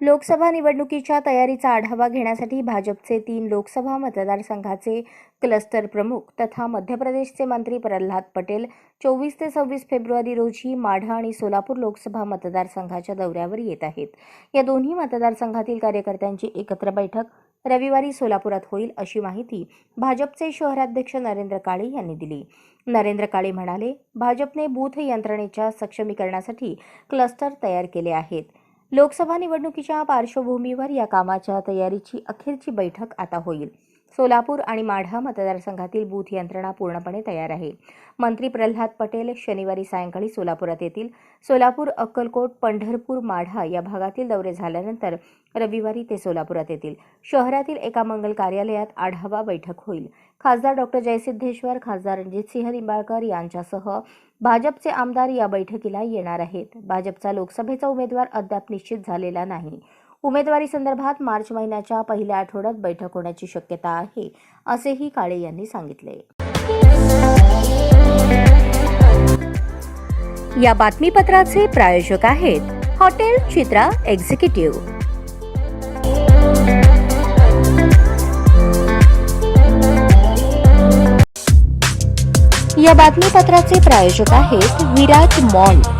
लोकसभा निवडणुकीच्या तयारीचा आढावा घेण्यासाठी भाजपचे तीन लोकसभा मतदारसंघाचे क्लस्टर प्रमुख तथा मध्य प्रदेशचे मंत्री प्रल्हाद पटेल चोवीस ते सव्वीस फेब्रुवारी रोजी माढा आणि सोलापूर लोकसभा मतदारसंघाच्या दौऱ्यावर येत आहेत. या दोन्ही मतदारसंघातील कार्यकर्त्यांची एकत्र बैठक रविवारी सोलापुरात होईल अशी माहिती भाजपचे शहराध्यक्ष नरेंद्र काळे यांनी दिली. नरेंद्र काळे म्हणाले भाजपने बूथ यंत्रणेच्या सक्षमीकरणासाठी क्लस्टर तयार केले आहेत. लोकसभा निवडणुकीच्या पार्श्वभूमीवर या कामाच्या तयारीची अखेरची बैठक आता होईल. सोलापूर आणि माढा मतदारसंघातील बूथ यंत्रणा पूर्णपणे तयार आहे. मंत्री प्रल्हाद पटेल शनिवारी सायंकाळी सोलापुरात येतील. सोलापूर अक्कलकोट पंढरपूर माढा या भागातील दौरे झाल्यानंतर रविवारी ते सोलापुरात येतील. शहरातील एका मंगल कार्यालयात आढावा बैठक होईल. खासदार डॉक्टर जयसिद्धेश्वर खासदार रणजितसिंह निंबाळकर यांच्यासह भाजपचे आमदार या बैठकीला येणार आहेत. भाजपचा लोकसभेचा उमेदवार अद्याप निश्चित झालेला नाही. उमेदवारी संदर्भात मार्च महिन्याच्या पहिल्या आठवड्यात बैठक होण्याची शक्यता आहे असेही काळे यांनी सांगितले. या बातमीपत्राचे प्रायोजक आहेत हॉटेल चित्रा एक्झिक्युटिव्ह. या बातमीपत्राचे प्रायोजक आहेत विराज मॉल.